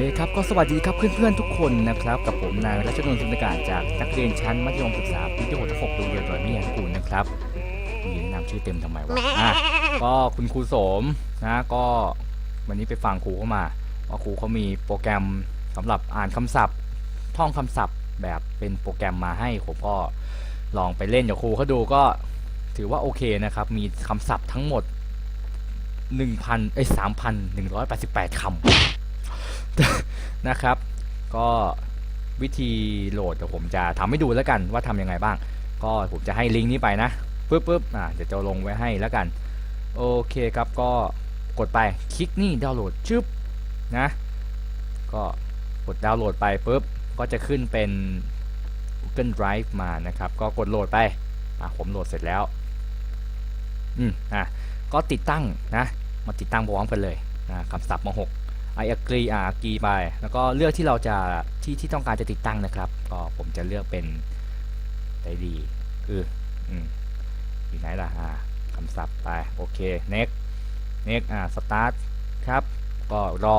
เคครับก็สวัสดีครับเพื่อนๆทุกคนนะครับกับผมนายรัชนนท์สุนทรการจากนักเรียนชั้นมัธยมศึกษาปีที่6ทับ6โรงเรียนดอยมียางกูลนะครับมีแนะนำชื่อเต็มทำไมวะอะก็คุณครูโสมนะก็วันนี้ไปฟังครูเข้ามาว่าครูเขามีโปรแกรมสำหรับอ่านคำศัพท์ ท่องคำศัพท์แบบเป็นโปรแกรมมาให้ผมก็ลองไปเล่นกับครูเขาดูก็ถือว่าโอเคนะครับ มีคำศัพท์ทั้งหมด1,000เอ้ย3,188คำ นะครับ ก็วิธีโหลดเดี๋ยวผมจะทำให้ดูแล้วกันว่าทำยังไงบ้าง ก็ผมจะให้ลิงก์นี้ไปนะปึ๊บปึ๊บอ่าเดี๋ยวจะลงไว้ให้แล้วกัน โอเคครับก็กดไปคลิกนี่ดาวน์โหลดชึบนะ ก็กดดาวน์โหลดไปปุ๊บก็จะขึ้นเป็น Google Drive มานะครับ ก็กดโหลดไปอะผมโหลดเสร็จแล้วอืมอะก็ติดตั้งนะ มาติดตั้งพร้อมกันเลยนะคำศัพท์ม .6 I agree อะ agree ไป แล้วก็เลือกที่เราจะที่ที่ต้องการจะติดตั้งนะครับ ก็ผมจะเลือกเป็นได้ดีเอออืมอยู่ไหนล่ะอ่าคำศัพท์ไป โอเค next next อ่า start ครับ ก็รอ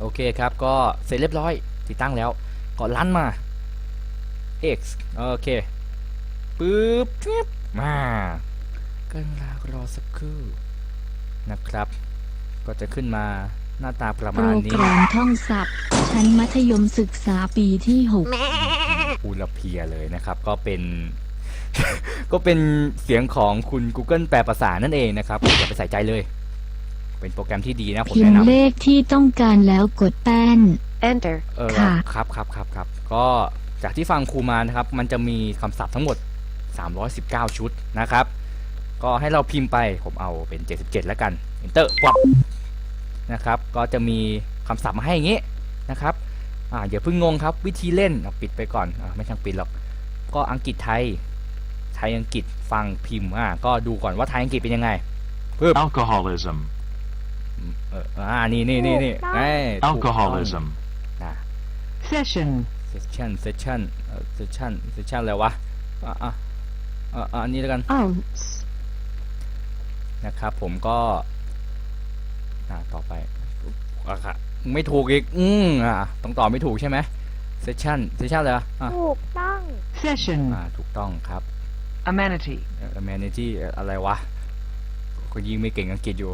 โอเคครับ ก็เสร็จเรียบร้อย ติดตั้งแล้ว ก็ลันมา x โอเคปึ๊บปึ๊บมาก็ลารอสักครู่นะครับ ก็จะขึ้นมาหน้าตาประโปมารณแกนี้รมท่องศัพท์ชั้นมัธยมศึกษาปีที่ อูละเพียเลยนะครับ ก็เป็น ก็เป็นเสียงของคุณ Google แปลภาษานั่นเองนะครับอย่าไปใส่ใจเลย เป็นโปรแกรมที่ดีนะ6 ผมพิมแนะพ์นำ เลขที่ต้องการแล้วกดแป้น Enter. เออค่ะ ครับครับครับครับก็จากที่ฟังครูมานะครับ มันจะมีคำศัพท์ทั้งหมด 319 ชุดนะครับ ก็ให้เราพิมพ์ไปผมเอาเป็น 77 แล้วกัน enter ปับ นะครับ ก็จะมีคำศัพท์มาให้อย่างนี้นะครับอ่าอย่าเพิ่งงงครับวิธีเล่นเอาปิดไปก่อนอาไม่ต้องปิดหรอก ก็อังกฤษไทย ไทยอังกฤษฟังพิมพ์อ่าก็ดูก่อนว่าไทยอังกฤษเป็นยังไงปึ๊บ alcoholism, เอออ่านี่นี่นี่นี่เอ้ยถูกต้อง alcoholism, นะ Session. session session เอ่อ session session อะไรวะอะอะอะอะอันนี้แล้วกัน Ounce. นะครับผมก็ อ่าต่อไปอะค่ะไม่ถูกอีก อืมอะต้องตอบไม่ถูกใช่ไหม session session เลยอะอะถูกต้อง Session. อ่าถูกต้องครับ Amenity. เอ่อ amenity เอ่ออะไรวะ ก็ยิ่งไม่เก่งอังกฤษอยู่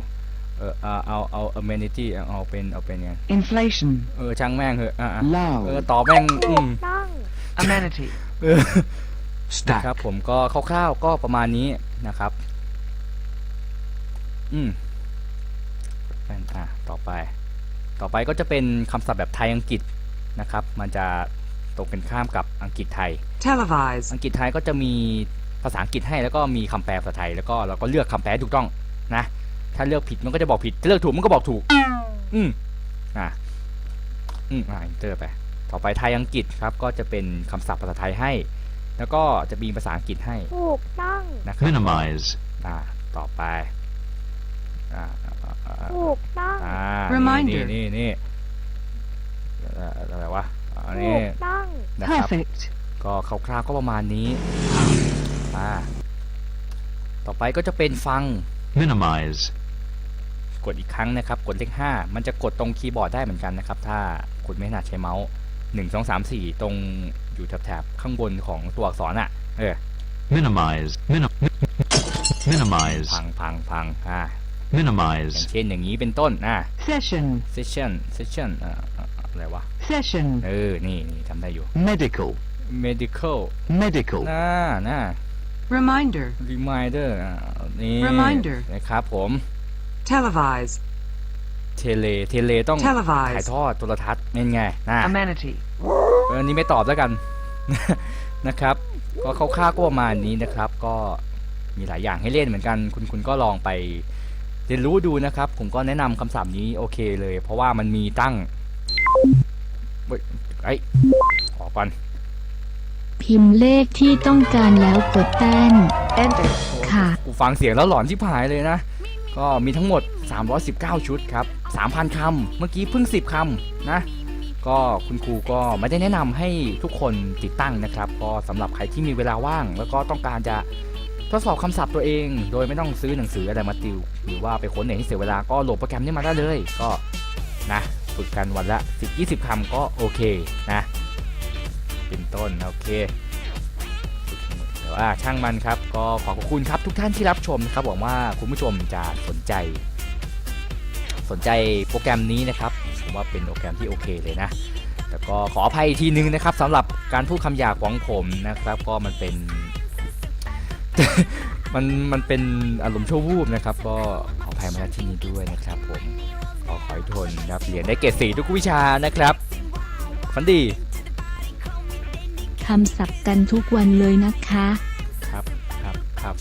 เออเอาเอาเอา amenity เอาเอาเป็นเอาเป็นไง Inflation. เออช่างแม่งเหอะอะอะเออ Loud. ตอบแม่งอืถูมกต้อง Amenity. เออ stack, ครับผมก็คร่าวๆก็ประมาณนี้นะครับ อืม นั่นอะต่อไป ต่อไปก็จะเป็นคำศัพท์แบบไทยอังกฤษนะครับ มันจะตรงกันข้ามกับอังกฤษไทย Televise. อังกฤษไทยก็จะมีภาษาอังกฤษให้แล้วก็มีคำแปลภาษาไทย แล้วก็เราก็เลือกคำแปลให้ถูกต้องนะ ถ้าเลือกผิดมันก็จะบอกผิด ถ้าเลือกถูกมันก็บอกถูก อืมอะอืมอ่าเจอไป ต่อไปไทยอังกฤษครับ ก็จะเป็นคำศัพท์ภาษาไทยให้ แล้วก็จะมีภาษาอังกฤษให้ถูกต้องนะครับ minimize, อ่าต่อไป อ่าอ่าอ่าถูกต้อง อ่า Reminder นี่นี่นี่เอ่ออะไรวะอันถูนี้กต้อง นะครับ Perfect. ก็คร่าวๆก็ประมาณนี้อ่าต่อไปก็จะเป็นฟัง minimize, กดอีกครั้งนะครับ กดเลขห้ามันจะกดตรงคีย์บอร์ดได้เหมือนกันนะครับ ถ้าคุณไม่ถนัดใช้เมาส์หนึ่งสองสามสี่ตรงอยู่แถบๆข้างบนของตัวอักษรอะ เออ minimize, minim, minimize, พังพังพังอ่าอ minimize, ย่างเช่นอย่างนี้เป็นต้นอ่า Session. session session อ่าอ่าอะไรวะ Session. เออ นี่นี่ทำได้อยู่ medical, medical medical, น่าน่า Reminder. reminder อ่านี่ Reminder นะครับผม Televise. เทเล เทเลต้อง Televise ถ่ายทอดโทรทัศน์เป็นไงนะ Amenity. เอออันนี้ไม่ตอบแล้วกันนะครับ ก็คร่าวๆก็ประมาณนี้นะครับ ก็มีหลายอย่างให้เล่นเหมือนกัน คุณคุณก็ลองไป เรียนรู้ดูนะครับ ผมก็แนะนำคำศัพท์นี้โอเคเลย เพราะว่ามันมีตั้งเฮ้ยไอ้ยขอก่อนพิมพ์เลขที่ต้องการแล้วกดแป้น Enter. ค่ะ กูฟังเสียงแล้วหลอนที่ผายเลยนะ ก็มีทั้งหมด 319 ชุดครับ 3,000 คำ เมื่อกี้เพิ่ง 10 คำนะ ก็คุณครูก็ไม่ได้แนะนำให้ทุกคนติดตั้งนะครับ ก็สำหรับใครที่มีเวลาว่าง แล้วก็ต้องการจะ ทดสอบคำศัพท์ตัวเอง โดยไม่ต้องซื้อหนังสืออะไรมาติว หรือว่าไปค้นเองให้เสียเวลาก็โหลดโปรแกรมนี้มาได้เลย ก็นะฝึกกันวันละ 10 20 คำก็โอเคนะเป็นต้นโอเคแต่ว่าช่างมันครับก็ขอบพระคุณครับทุกท่านที่รับชมนะครับหวังว่าคุณผู้ชมจะสนใจ สนใจโปรแกรมนี้นะครับผมว่าเป็นโปรแกรมที่โอเคเลยนะแต่ก็ขออภัยอีกทีนึงนะครับสำหรับการพูดคำหยาบของผมนะครับ ก็มันเป็น มันมันเป็นอารมณ์ชั่ววูบนะครับ ก็ขออภัยมาณที่นี้ด้วยนะครับผมขอขอให้ทนนะครับเรียนได้เกรดสี่ทุกวิชานะครับฟันดีคำศัพท์กันทุกวันเลยนะคะ ครับครับครับ